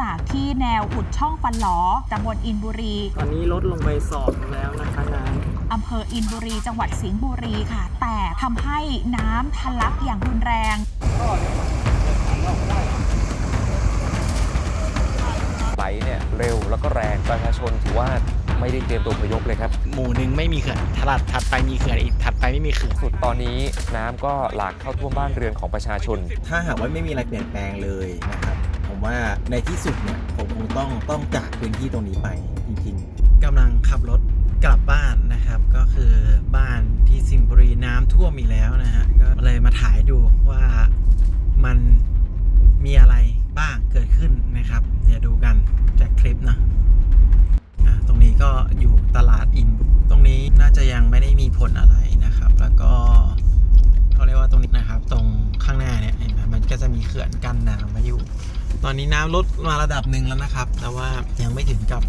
จากที่แนวอุดช่องฟันหลอตำบลอินบุรี ตอนนี้ลดลงไปสองแล้วนะคะน้อำเภออินบุรี จังหวัดสิงห์บุรีค่ะ แต่ทำให้น้ำทะลักอย่างรุนแรงไหลเนี่ยเร็วแล้วก็แรงประชาชนถือว่าไม่ได้เตรียมตัวอพยพเลยครับำหมู่หนึ่งไม่มีเขื่อนถลัดถัดไปมีเขื่อนอีกถัดไปไม่มีเขื่อนสุดตอนนี้น้ำก็หลากเข้าท่วมบ้านเรือนของประชาชน ถ้าหากว่าไม่มีอะไรเปลี่ยนแปลงเลยนะครับผม ว่าในที่สุดเนี่ยผมคงต้องต้องจากพื้นที่ตรงนี้ไปจริงๆกำลังขับรถกลับบ้านนะครับ ก็คือบ้านที่สิงห์บุรีน้ำท่วมอีกแล้วนะฮะก็เลยมาถ่ายดูว่ามันมีอะไรบ้างเกิดขึ้นนะครับ เดี๋ยวดูกันจากคลิปนะตรงนี้ก็อยู่ตลาดอิน ตรงนี้น่าจะยังไม่ได้มีผลอะไรนะครับ แล้วก็เขาเรียกว่าตรงนี้นะครับ ตรงข้างหน้าเนี่ยเห็นไหมมันก็จะมีเขื่อนกั้นน้ำไว้อยู่ ตอนนี้น้ำลดมาระดับหนึ่งแล้วนะครับ แต่ว่ายังไม่ถึงกับ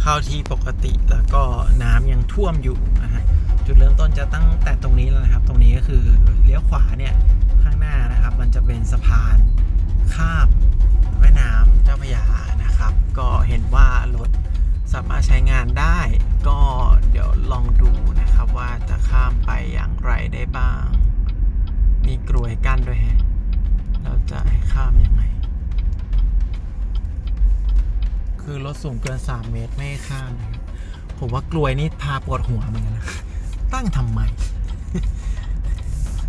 เข้าที่ปกติ แล้วก็น้ำยังท่วมอยู่นะฮะจุดเริ่มต้นจะตั้งแต่ตรงนี้แล้วนะครับ ตรงนี้ก็คือเลี้ยวขวาเนี่ยข้างหน้านะครับ มันจะเป็นสะพานข้ามแม่น้ำเจ้าพระยานะครับ ก็เห็นว่ารถสามารถใช้งานได้ ก็เดี๋ยวลองดูนะครับว่าจะข้ามไปอย่างไรได้บ้าง มีกลวยกั้นด้วยฮะเราจะให้ข้ามยังไง คือรถสูงเกิน 3 เมตรไม่ให้ข้ามนะครับ ผมว่ากลวยนี่พาปวดหัวเหมือนกันนะ ตั้งทำไม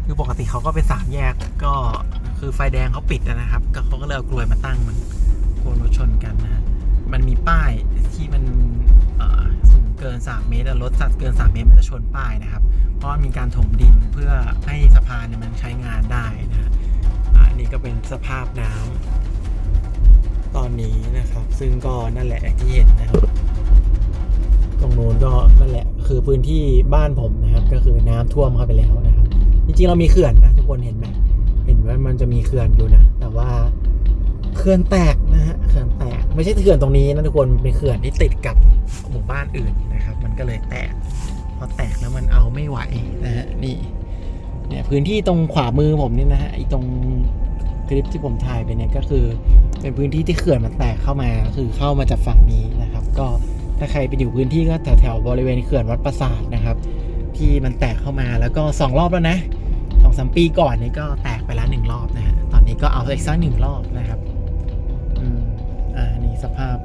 คือปกติเขาก็เป็นสามแยกก็คือไฟแดงเขาปิดนะครับ ก็เขาก็เลยเอากลวยมาตั้งมันกลัวรถชนกันนะมันมีป้ายที่มันสูงเกิน 3 เมตรรถสัตว์เกิน 3 เมตรมันจะชนป้ายนะครับ เพราะมีการถมดินเพื่อให้สะพานเนี่ยมันใช้งานได้นะอันนี้ก็เป็นสภาพน้ำ ตอนนี้นะครับ ซึ่งก็นั่นแหละที่เห็นนะครับ ตรงโน้นก็นั่นแหละ คือพื้นที่บ้านผมนะครับ ก็คือน้ำท่วมเข้าไปแล้วนะครับ จริงๆเรามีเขื่อนนะทุกคนเห็นไหมเห็นว่ามันจะมีเขื่อนอยู่นะ แต่ว่าเขื่อนแตกนะฮะเขื่อนแตก ไม่ใช่เขื่อนตรงนี้นะทุกคนเป็นเขื่อนที่ติดกับหมู่บ้านอื่นนะครับ มันก็เลยแตกพอแตกแล้วมันเอาไม่ไหวนะฮะนี่เนี่ยพื้นที่ตรงขวามือผมนี่นะฮะไอตรงคลิปที่ผมถ่ายไปเนี่ยก็คือ เป็นพื้นที่ที่เขื่อนมันแตกเข้ามาคือเข้ามาจากฝั่งนี้นะครับ ก็ถ้าใครไปอยู่พื้นที่ก็แถวๆบริเวณเขื่อนวัดประสาทนะครับ ที่มันแตกเข้ามาแล้วก็สองรอบแล้วนะสองสามปีก่อนนี่ก็แตกไปแล้วหนึ่งรอบนะฮะตอนนี้ก็เอาอีกสักหนึ่งรอบนะครับอืมอ่านี่สภาพ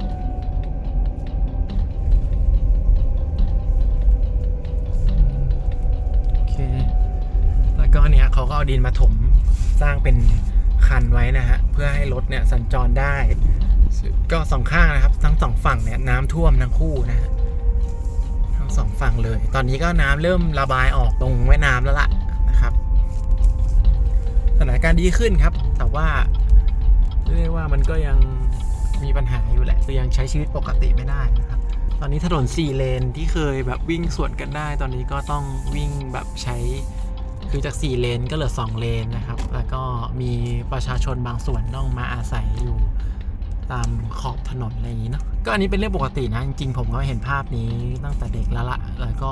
โอเคแล้วก็เนี่ยเขาก็เอาดินมาถมสร้างเป็น คันไว้นะฮะเพื่อให้รถเนี่ยสัญจรได้ ก็สองข้างนะครับ ทั้งสองฝั่งเนี่ยน้ำท่วมทั้งคู่นะฮะทั้งสองฝั่งเลย ตอนนี้ก็น้ำเริ่มระบายออกตรงแม่น้ำแล้วล่ะนะครับสถานการณ์ดีขึ้นครับ แต่ว่าเรียกว่ามันก็ยังมีปัญหาอยู่แหละคือยังใช้ชีวิตปกติไม่ได้นะครับ ตอนนี้ถนน4เลนที่เคยแบบวิ่งสวนกันได้ ตอนนี้ก็ต้องวิ่งแบบใช้ คือจาก 4 เลนก็เหลือ 2 เลนนะครับ แล้วก็มีประชาชนบางส่วนต้องมาอาศัยอยู่ตามขอบถนนอะไรอย่างนี้เนาะ ก็อันนี้เป็นเรื่องปกตินะ จริงๆ ผมก็เห็นภาพนี้ตั้งแต่เด็กแล้วละแล้วก็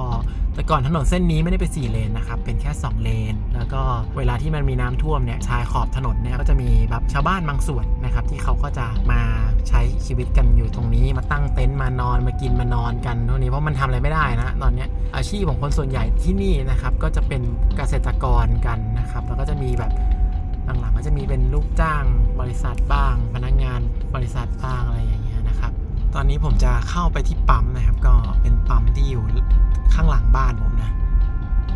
แต่ก่อนถนนเส้นนี้ไม่ได้เป็น 4 เลนนะครับ เป็นแค่ 2 เลน แล้วก็เวลาที่มันมีน้ำท่วมเนี่ยชายขอบถนนเนี่ยก็จะมีแบบชาวบ้านบางส่วนนะครับที่เขาก็จะมาใช้ชีวิตกันอยู่ตรงนี้มาตั้งเต็นท์มานอนมากินมานอนกันตรงนี้เพราะมันทำอะไรไม่ได้นะตอนเนี้ยอาชีพของคนส่วนใหญ่ที่นี่นะครับก็จะเป็นเกษตรกรกันนะครับแล้วก็จะมีแบบหลังๆก็จะมีเป็นลูกจ้างบริษัทบ้าง พนักงานบริษัทบ้างอะไรอย่างเงี้ย ตอนนี้ผมจะเข้าไปที่ปั๊มนะครับ ก็เป็นปั๊มที่อยู่ข้างหลังบ้านผมนะ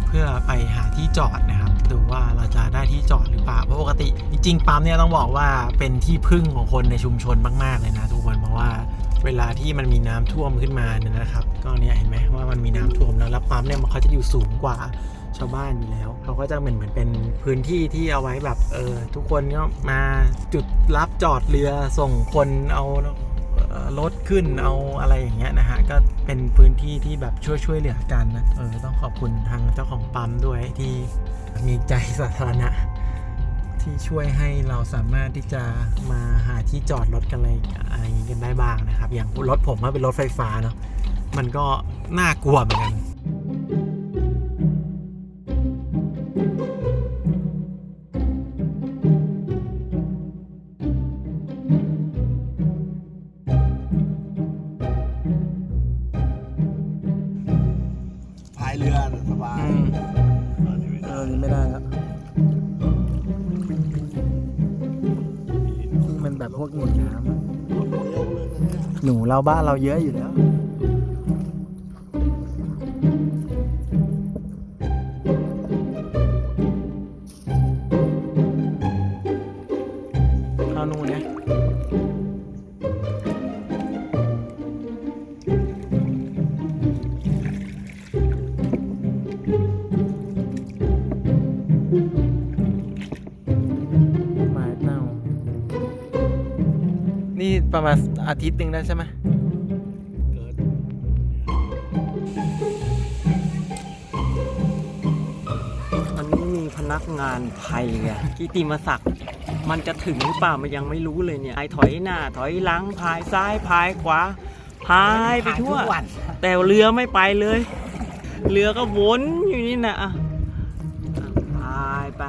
เพื่อไปหาที่จอดนะครับ ดูว่าเราจะได้ที่จอดหรือเปล่าเพราะปกติ จริงๆปั๊มเนี่ยต้องบอกว่าเป็นที่พึ่งของคนในชุมชนมากๆเลยนะทุกคนเพราะว่าเวลาที่มันมีน้ำท่วมขึ้นมาเนี่ยนะครับ ก็เนี่ยเห็นไหมว่ามันมีน้ำท่วมแล้วแล้วปั๊มเนี่ยมันเขาจะอยู่สูงกว่าชาวบ้านอยู่แล้วเขาก็จะเหมือนเหมือนเป็นพื้นที่ที่เอาไว้แบบเออทุกคนก็มาจุดรับจอดเรือส่งคนเอา รถขึ้นเอาอะไรอย่างเงี้ยนะฮะก็เป็นพื้นที่ที่แบบช่วยช่วยเหลือกันนะเออต้องขอบคุณทางเจ้าของปั๊มด้วยที่มีใจสาธารณะที่ช่วยให้เราสามารถที่จะมาหาที่จอดรถกันอะไรอะไรอย่างงี้กันได้บ้างนะครับ อย่างรถผมก็เป็นรถไฟฟ้าเนาะมันก็น่ากลัวเหมือนกัน หนูเราบ้านเราเยอะอยู่แล้ว ประมาณอาทิตย์หนึ่งได้ใช่ไหมอันนี้มีพนักงานไทยไงกิติมศักดิ์มันจะถึงหรือเปล่ามันยังไม่รู้เลยเนี่ยไอถอยหน้า ถอยหลังพายซ้ายพายขวาพายไปทั่ว แต่เรือไม่ไปเลย เรือก็วนอยู่นี่นะอะอะพายไป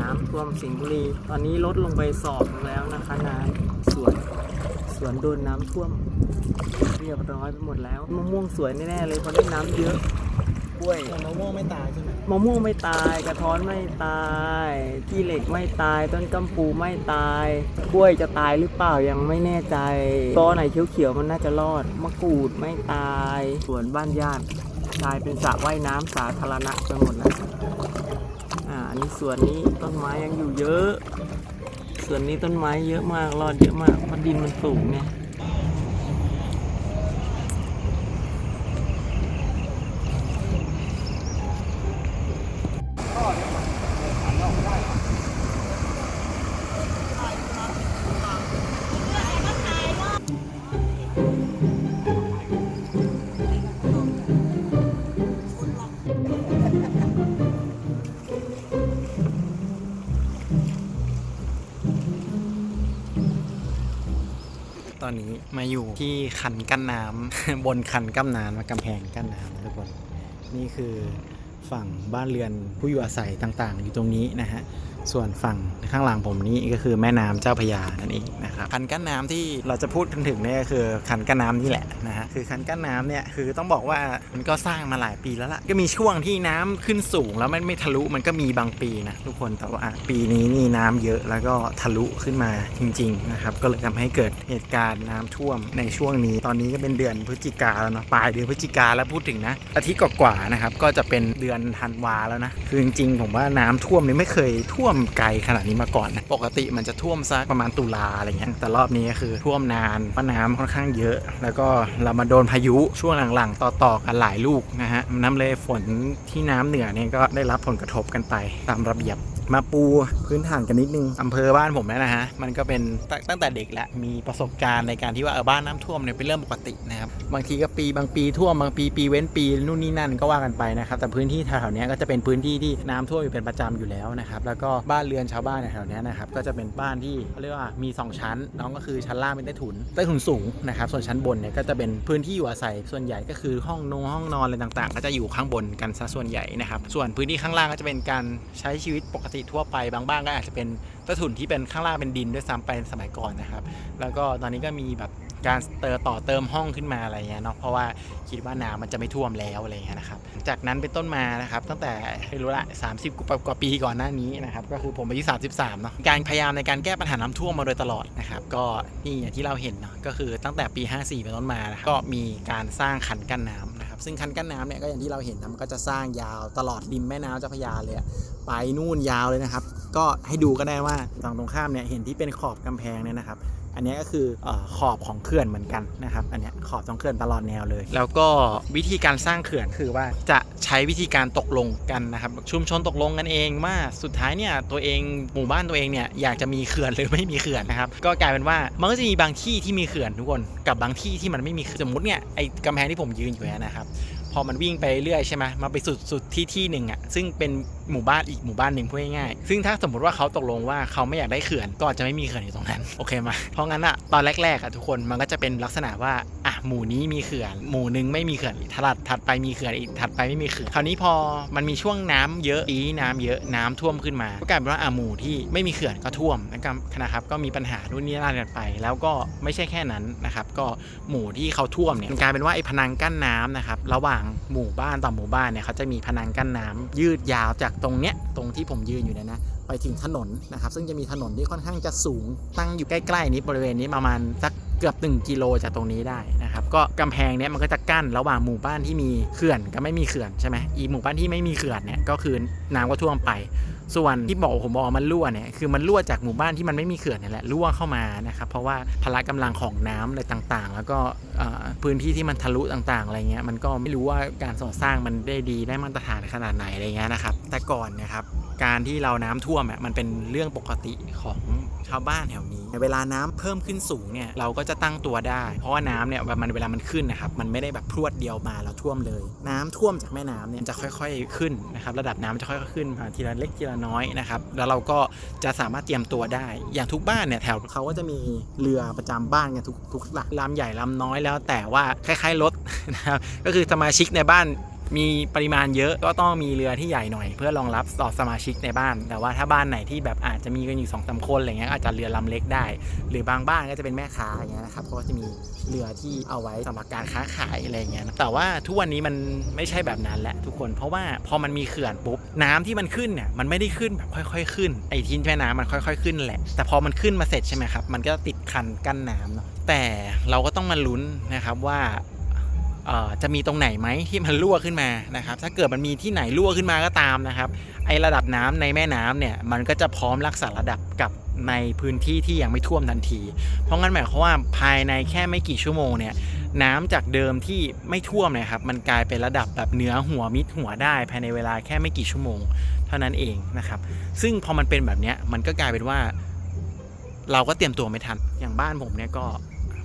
น้ำท่วมสิงห์บุรี ตอนนี้ลดลงไปศอกหนึ่งแล้วนะคะน้ำสวน สวนโดนน้ำท่วม เรียบร้อยไปหมดแล้วมะม่วงสวยแน่ๆเลยเพราะได้น้ำเยอะกล้วยมะม่วงไม่ตายใช่ไหมมะม่วงไม่ตายกระท้อนไม่ตายที่เหล็กไม่ตายต้นกัมปูไม่ตายกล้วยจะตายหรือเปล่ายังไม่แน่ใจตอไหนเขียวๆมันน่าจะรอดมะกรูดไม่ตายสวนบ้านญาติกลายเป็นสระว่ายน้ำสาธารณะไปหมดแล้วอ่าอันนี้สวนนี้ต้นไม้ยังอยู่เยอะ ส่วนนี้ต้นไม้เยอะมากรอดเยอะมากเพราะดินมันสูงไง อนนี้มาอยู่ที่คันกั้นน้ำบนคันกั้นน้ำกำแพงกั้นน้ำนะทุกคน นี่คือฝั่งบ้านเรือนผู้อยู่อาศัยต่างๆ อยู่ตรงนี้นะฮะ ส่วนฝั่งข้างหลังผมนี้ก็คือแม่น้ำเจ้าพยานั่นเองนะครับคันกั้นน้ำที่เราจะพูดกันถึงเนี่ยก็คือคันกั้นน้ำนี่แหละนะฮะคือคันกั้นน้ำเนี่ยคือต้องบอกว่ามันก็สร้างมาหลายปีแล้วล่ะก็มีช่วงที่น้ำขึ้นสูงแล้วมันไม่ทะลุมันก็มีบางปีนะทุกคนแต่ว่าปีนี้นี่น้ำเยอะแล้วก็ทะลุขึ้นมาจริงๆนะครับก็เลยทำให้เกิดเหตุการณ์น้ำท่วมในช่วงนี้ ตอนนี้ก็เป็นเดือนพฤศจิกาแล้วเนาะปลายเดือนพฤศจิกาแล้วพูดถึงนะอาทิตย์กว่าๆนะครับก็จะเป็นเดือนธันวาแล้วนะคือจริงๆผมว่าน้ำท่วมนี่ไม่เคยท่วมไกลขนาดนี้มาก่อนนะปกติมันจะท่วมสักประมาณตุลาอะไรเงี้ยแต่รอบนี้ก็คือท่วมนานเพราะน้ำค่อนข้างเยอะ แล้วก็เรามาโดนพายุช่วงหลังๆ ต่อๆกันหลายลูกนะฮะน้ำเลยฝนที่น้ำเหนือเนี่ยก็ได้รับผลกระทบกันไปตามระเบียบ มาปูพื้นฐานกันนิดนึงอำเภอบ้านผมนี่ยนะฮะ มันก็เป็นตตั้งแต่เด็กแหละมีประสบการณ์ในการที่ว่าเออบ้านน้ำท่วมเนี่ยเป็นเรื่องปกตินะครับ บางทีก็ปีบางปีท่วมบางปีปีเว้นปีนู่นนี่นั่นก็ว่ากันไปนะครับ แต่พื้นที่แถวๆนี้ก็จะเป็นพื้นที่ที่น้ำท่วมอยู่เป็นประจำอยู่แล้วนะครับแล้วก็บ้านเรือนชาวบ้านในแถวนี้นะครับก็จะเป็นบ้านที่เขาเรียกว่ามี 2 ชั้นน้องก็คือชั้นล่างเป็นใต้ถุนใต้ถุนสูงนะครับส่วนชั้นบนเนี่ยก็จะเป็นพื้นที่อยู่อาศัยส่วนใหญ่ก็คือห้องนงห้องนอนอะไรต่างๆ ก็จะอยู่ข้างบนกันซะส่วนใหญ่นะครับส่วนพื้นที่ข้างล่างก็จะเป็นการใช้ชีวิตปกติทั่วไปบางบ้านก็อาจจะเป็นใต้ถุนที่เป็นข้างล่างเป็นดินด้วยซ้ำไปสมัยก่อนนะครับ แล้วก็ตอนนี้ก็มีแบบการเติมต่อเติมห้องขึ้นมาอะไรเงี้ยเนาะเพราะว่าคิดว่าน้ำมันจะไม่ท่วมแล้วอะไรเงี้ยนะครับจากนั้นเป็นต้นมานะครับตั้งแต่ไม่รู้ละ 30กว่ากว่าปีก่อนหน้านี้นะครับก็คือผมอายุ33เนาะการพยายามในการแก้ปัญหาน้ำท่วมมาโดยตลอดนะครับก็นี่อย่างที่เราเห็นเนาะก็คือตั้งแต่ปี 54เป็นต้นมานะก็มีการสร้างคันกั้นน้ำ ซึ่งคันกั้นน้ำเนี่ยก็อย่างที่เราเห็นนะมันก็จะสร้างยาวตลอดริมแม่น้ำเจ้าพระยาเลยอะไปนู่นยาวเลยนะครับ ก็ให้ดูก็ได้ว่าฝั่งตรงข้ามเนี่ยเห็นที่เป็นขอบกำแพงเนี่ยนะครับ อันนี้ก็คืออขอบของเขื่อนเหมือนกันนะครับ อันนี้ขอบของเขื่อนตลอดแนวเลย แล้วก็วิธีการสร้างเขื่อนคือว่าจะใช้วิธีการตกลงกันนะครับชุมชนตกลงกันเองว่าสุดท้ายเนี่ยตัวเองหมู่บ้านตัวเองเนี่ยอยากจะมีเขื่อนหรือไม่มีเขื่อนนะครับก็กลายเป็นว่ามันก็จะมีบางที่ที่มีเขื่อนทุกคนกับบางที่ที่มันไม่มีสมมติเนี่ยไอ้กำแพงที่ผมยืนอยู่นี่นะครับ พอมันวิ่งไปเรื่อยใช่ไหมมาไปสุดสุดที่ที่หนึ่งอะซึ่งเป็นหมู่บ้านอีกหมู่บ้านหนึ่งพูดง่ายๆซึ่งถ้าสมมติว่าเขาตกลงว่าเขาไม่อยากได้เขื่อนก็อาจจะไม่มีเขื่อนอยู่ตรงนั้นโอเคไหมเพราะงั้นอะตอนแรกๆอะทุกคนมันก็จะเป็นลักษณะว่าอะหมู่นี้มีเขื่อน หมู่หนึงไม่มีเขื่อนถัดถัดไปมีเขื่อนอีกถัดไปไม่มีเขื่อนคราวนี้พอมันมีช่วงน้ำเยอะปีน้ำเยอะน้ำท่วมขึ้นมาก็กลายเป็นว่าอะหมู่ที่ไม่มีเขื่อนก็ท่วมนะครับนะครับก็มีปัญหานู่นนี่นั่นกันไป แล้วก็ไม่ใช่แค่นั้นนะครับก็หมู่ที่เขาท่วมเนี่ยมันกลายเป็นว่าไอ้พนังกั้นน้ำนะครับระหว่างหมู่บ้านต่อหมู่บ้านเนี่ยเขาจะมีพนังกั้นน้ำยืดยาวจากตรงเนี้ยตรงที่ผมยืนอยู่เนี่ยนะไปไปถึงถนนนะครับซึ่งจะมีถนนที่ค่อนข้างจะสูงตั้งอยู่ใกล้ๆนี้บริเวณนี้ประมาณสักเกือบ 1 กิโลจากตรงนี้ได้นะครับก็กำแพงเนี้ยมันก็จะกั้นระหว่างหมู่บ้านที่มีเขื่อนกับไม่มีเขื่อนใช่ไหมอีหมู่บ้านที่ไม่มีเขื่อนเนี่ยก็คือน้ำก็ท่วมไป ส่วนที่บอกผมบอกมันรั่วเนี่ยคือมันรั่วจากหมู่บ้านที่มันไม่มีเขื่อนนี่แหละรั่วเข้ามานะครับเพราะว่าพละกำลังของน้ำอะไรต่างๆ แล้วก็พื้นที่ที่มันทะลุต่างๆอะไรเงี้ยมันก็ไม่รู้ว่าการก่อสร้างมันได้ดีได้มาตรฐานขนาดไหนอะไรเงี้ยนะครับแต่ก่อนนะครับ การที่เราน้ำท่วมอะมันเป็นเรื่องปกติของชาวบ้านแถวนี้ เวลาน้ำเพิ่มขึ้นสูงเนี่ยเราก็จะตั้งตัวได้ เพราะว่าน้ำเนี่ยมันเวลามันขึ้นนะครับมันไม่ได้แบบพรวดเดียวมาแล้วท่วมเลย น้ำท่วมจากแม่น้ำเนี่ยจะค่อยๆขึ้นนะครับระดับน้ำจะค่อยๆขึ้นมาทีละเล็กทีละน้อยนะครับแล้วเราก็จะสามารถเตรียมตัวได้ อย่างทุกบ้านเนี่ยแถวเขาก็จะมีเรือประจำบ้านกันทุกทุกลำลำใหญ่ลำน้อยแล้วแต่ว่าคล้ายๆรถนะครับก็คือสมาชิกในบ้าน มีปริมาณเยอะก็ต้องมีเรือที่ใหญ่หน่อย เพื่อรองรับต่อสมาชิกในบ้าน แต่ว่าถ้าบ้านไหนที่แบบอาจจะมีกันอยู่สองสาคนอะไรเงี้ยอาจจะเรือลำเล็กได้ หรือบางบ้านก็จะเป็นแม่ค้าอย่างเงี้ยนะครับเพราะว่าจะมีเรือที่เอาไว้สำหรับการค้าขายอะไรเงี้ยแต่ว่าทุกวันนี้มันไม่ใช่แบบนั้นแหละทุกคนเพราะว่าพอมันมีเขื่อนปุ๊บน้ำที่มันขึ้นเนี่ยมันไม่ได้ขึ้นแบบค่อย ๆ ขึ้นไอ้ทิ้นแม่น้ำมันค่อย ๆขึ้นแหละแต่พอมันขึ้นมาเสร็จใช่ไหมครับมันก็ติดคันกั้นน้ำเนาะแต่เราก็ต้องมาลุ้นนะครับว่า จะมีตรงไหนไหมที่มันรั่วขึ้นมานะครับ ถ้าเกิดมันมีที่ไหนรั่วขึ้นมาก็ตามนะครับ ไอระดับน้ำในแม่น้ำเนี่ยมันก็จะพร้อมรักษาระดับกับในพื้นที่ที่ยังไม่ท่วมทันที เพราะงั้นหมายความว่าภายในแค่ไม่กี่ชั่วโมงเนี่ยน้ำจากเดิมที่ไม่ท่วมนี่ยครับ มันกลายเป็นระดับแบบเหนือหัวมิดหัวได้ ภายในเวลาแค่ไม่กี่ชั่วโมง เท่านั้นเองนะครับ ซึ่งพอมันเป็นแบบนี้มันก็กลายเป็นว่า เราก็เตรียมตัวไม่ทัน อย่างบ้านผมเนี่ยก็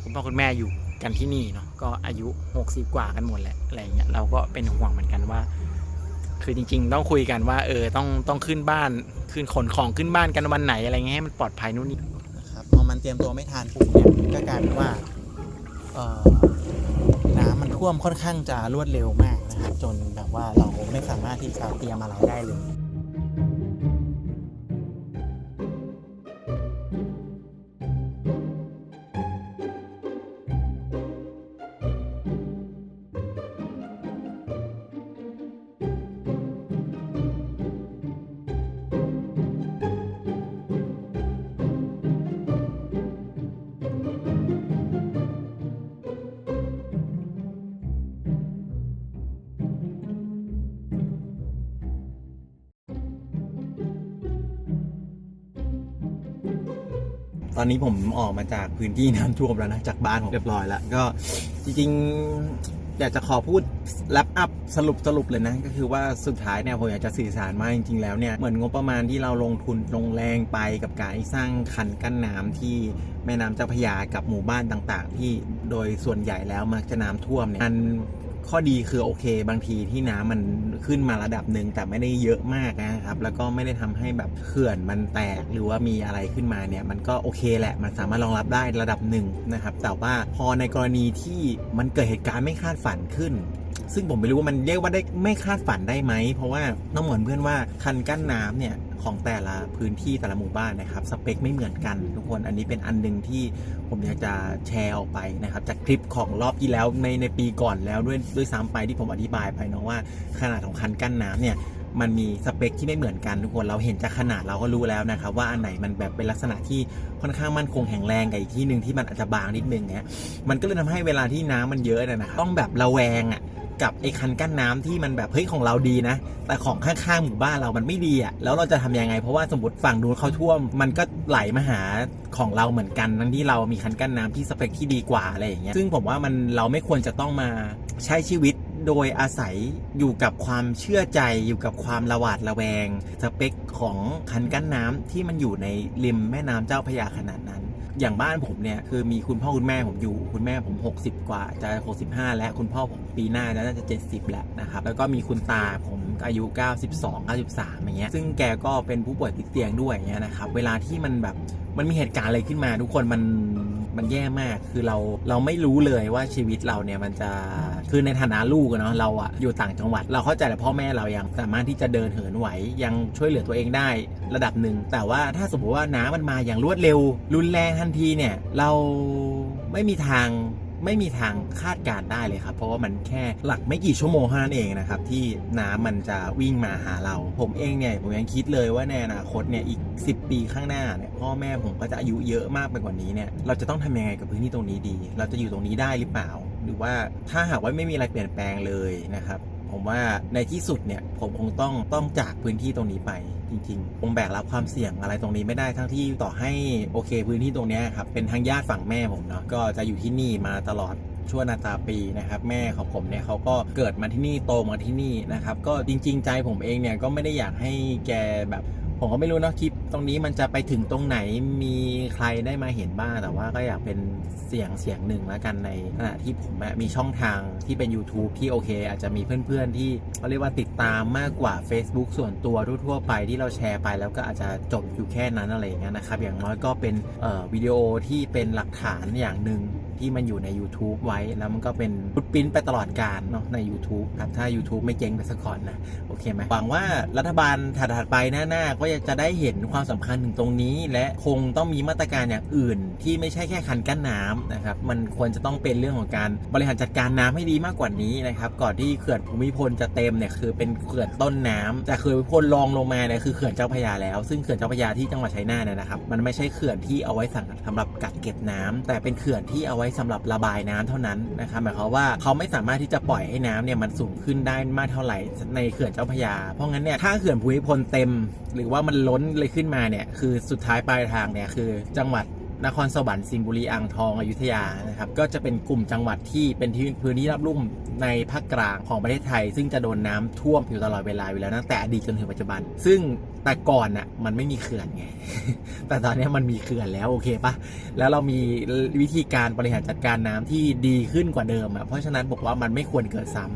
คุณพ่อคุณแม่อยู่ กันที่นี่เนาะก็อายุ 60 กว่ากันหมดแหละอะไรเงี้ยเราก็เป็นห่วงเหมือนกันว่า คือจริง ๆ ต้องคุยกันว่า เออต้องต้องขึ้นบ้านขึ้นขนของขึ้นบ้านกันวันไหนอะไรเงี้ยให้มันปลอดภัยนู่นนี่นะครับพอมันเตรียมตัวไม่ทันปุ๊บเนี่ยก็กลายเป็นว่าเออน้ำมันท่วมค่อนข้างจะรวดเร็วมากนะครับจนแบบว่าเราไม่สามารถที่จะเตรียมอะไรได้เลย ตอนนี้ผมออกมาจากพื้นที่น้ำท่วมแล้วนะ จากบ้านผมเรียบร้อยแล้ว ก็จริงๆ อยากจะขอพูดแลปอัพสรุปสรุปเลยนะ ก็คือว่าสุดท้ายเนี่ยผมอยากจะสื่อสารมาจริงๆแล้วเนี่ย เหมือนงบประมาณที่เราลงทุนลงแรงไปกับการสร้างคันกั้นน้ำที่แม่น้ำเจ้าพระยากับหมู่บ้านต่างๆ ที่โดยส่วนใหญ่แล้วมักจะน้ำท่วมเนี่ยมัน ข้อดีคือโอเค บางทีที่น้ำมันขึ้นมาระดับหนึ่งแต่ไม่ได้เยอะมากนะครับ แล้วก็ไม่ได้ทำให้แบบเขื่อนมันแตกหรือว่ามีอะไรขึ้นมาเนี่ย มันก็โอเคแหละ มันสามารถรองรับได้ระดับหนึ่งนะครับ แต่ว่าพอในกรณีที่มันเกิดเหตุการณ์ไม่คาดฝันขึ้นซึ่งผมไม่รู้ว่ามันเรียกว่าได้ไม่คาดฝันได้ไหม เพราะว่าต้องเหมือนเพื่อนว่าคันกั้นน้ำเนี่ย ของแต่ละพื้นที่แต่ละหมู่บ้านนะครับสเปคไม่เหมือนกันทุกคนอันนี้เป็นอันหนึ่งที่ผมอยากจะแชร์ออกไปนะครับจากคลิปของรอบที่แล้วในในปีก่อนแล้วด้วยด้วยซ้ำไปที่ผมอธิบายไปเนาะว่าขนาดของคันกั้นน้ำเนี่ยมันมีสเปคที่ไม่เหมือนกันทุกคนเราเห็นจากขนาดเราก็รู้แล้วนะครับว่าอันไหนมันแบบเป็นลักษณะที่ค่อนข้างมั่นคงแข็งแรงกับอีกที่หนึ่งที่มันอาจจะบางนิดนึงเนี่ยมันก็เลยทำให้เวลาที่น้ำมันเยอะเนยนะครับต้องแบบระแวงอะ กับไอ้คันกั้นน้ำที่มันแบบเฮ้ยของเราดีนะ แต่ของข้างๆหมู่บ้านเรามันไม่ดีอะแล้วเราจะทำยังไง เพราะว่าสมมติฝั่งนู้นเขาท่วม มันก็ไหลมาหาของเราเหมือนกันทั้งที่เรามีคันกั้นน้ำที่สเปคที่ดีกว่าอะไรอย่างเงี้ยซึ่งผมว่ามันเราไม่ควรจะต้องมาใช้ชีวิตโดยอาศัยอยู่กับความเชื่อใจอยู่กับความระหวาดระแวง สเปคของคันกั้นน้ำที่มันอยู่ในริมแม่น้ำเจ้าพระยาขนาดนั้น อย่างบ้านผมเนี่ยคือมีคุณพ่อคุณแม่ผมอยู่ คุณแม่ผม 60 กว่าจะ 65 แล้วคุณพ่อผมปีหน้าน่าจะ 70 แล้วนะครับแล้วก็มีคุณตาผมอายุ 92 93อย่างเงี้ยซึ่งแกก็เป็นผู้ป่วยติดเตียงด้วยเงี้ยนะครับเวลาที่มันแบบมันมีเหตุการณ์อะไรขึ้นมาทุกคนมัน มันแย่มากคือเราเราไม่รู้เลยว่าชีวิตเราเนี่ยมันจะคือในฐานะลูกอะเนาะเราอะอยู่ต่างจังหวัด เราเข้าใจแหละพ่อแม่เรายังสามารถที่จะเดินเหินไหวยังช่วยเหลือตัวเองได้ระดับหนึ่งแต่ว่าถ้าสมมติว่าน้ำมันมาอย่างรวดเร็ว รุนแรงทันทีเนี่ยเราไม่มีทาง ไม่มีทางคาดการได้เลยครับ เพราะว่ามันแค่หลักไม่กี่ชั่วโมงเท่านั้นเองนะครับ ที่น้ำมันจะวิ่งมาหาเรา ผมเองเนี่ยผมยังคิดเลยว่าในอนาคตเนี่ยอีก 10 ปีข้างหน้าเนี่ยพ่อแม่ผมก็จะอายุเยอะมากไปกว่านี้เนี่ยเราจะต้องทำยังไงกับพื้นที่ตรงนี้ดี เราจะอยู่ตรงนี้ได้หรือเปล่า หรือว่าถ้าหากว่าไม่มีอะไรเปลี่ยนแปลงเลยนะครับ ผมว่าในที่สุดเนี่ยผมคงต้องต้องจากพื้นที่ตรงนี้ไปจริงๆคงแบกรับความเสี่ยงอะไรตรงนี้ไม่ได้ทั้งที่ต่อให้โอเค พื้นที่ตรงนี้ครับเป็นทางญาติฝั่งแม่ผมเนาะก็จะอยู่ที่นี่มาตลอดชั่วนาตาปีนะครับแม่ของผมเนี่ยเขาก็เกิดมาที่นี่โตมาที่นี่นะครับก็จริง ๆ ใจผมเองเนี่ยก็ไม่ได้อยากให้แกแบบ ผมก็ไม่รู้นะคลิปตรงนี้มันจะไปถึงตรงไหนมีใครได้มาเห็นบ้าง แต่ว่าก็อยากเป็นเสียงเสียงหนึ่งแล้วกันในขณะที่ผมมีช่องทางที่เป็น YouTube ที่โอเค อาจจะมีเพื่อนๆที่เขาเรียกว่าติดตามมากกว่า Facebook ส่วนตัวทั่วๆไปที่เราแชร์ไป แล้วก็อาจจะจบอยู่แค่นั้นอะไรอย่างเงี้ยนะครับอย่างน้อยก็เป็นเอ่อวิดีโอที่เป็นหลักฐานอย่างหนึ่ง ที่มันอยู่ใน YouTube ไว้ แล้วมันก็เป็นฟุตปรินไปตลอดการเนาะใน YouTube ครับ ถ้า YouTube ไม่เจ๊งไปสักก่อนนะ โอเคไหมหวังว่ารัฐบาลถัดๆไปหน้าๆก็จะได้เห็นความสำคัญถึงตรงนี้ และคงต้องมีมาตรการอย่างอื่น ที่ไม่ใช่แค่คันกั้นน้ำนะครับมันควรจะต้องเป็นเรื่องของการบริหารจัดการน้ำให้ดีมากกว่านี้นะครับก่อนที่เขื่อนภูมิพลจะเต็มเนี่ยคือเป็นเขื่อนต้นน้ำแต่เขื่อนภูมิพลรองลงมาเนี่ยคือเขื่อนเจ้าพระยาแล้ว ซึ่งเขื่อนเจ้าพระยาที่จังหวัดชัยนาทเนี่ยนะครับมันไม่ใช่เขื่อนที่เอาไว้สำหรับกักเก็บน้ำแต่เป็นเขื่อนที่เอาไว้สำหรับระบายน้ำเท่านั้นนะครับหมายความว่าเขาไม่สามารถที่จะปล่อยให้น้ำเนี่ยมันสูงขึ้นได้มากเท่าไหร่ในเขื่อนเจ้าพยา เพราะงั้นเนี่ยถ้าเขื่อนภูมิพลเต็ม หรือว่ามันล้นเลยขึ้นมาเนี่ยคือสุดท้ายปลายทางเนี่ยคือจังหวัด นครสวรรค์สิงห์บุรีอ่างทองอยุธยานะครับก็จะเป็นกลุ่มจังหวัดที่เป็นที่พื้นที่รับรุ่มในภาคกลางของประเทศไทย ซึ่งจะโดนน้ำท่วมอยู่ตลอดเวลาอยู่แล้วตั้งแต่อดีตจนถึงปัจจุบัน ซึ่งแต่ก่อนน่ะมันไม่มีเขื่อนไง แต่ตอนนี้มันมีเขื่อนแล้วโอเคปะแล้วเรามีวิธีการบริหารจัดการน้ำที่ดีขึ้นกว่าเดิมอะเพราะฉะนั้นบอกว่ามันไม่ควรเกิดซ้ำ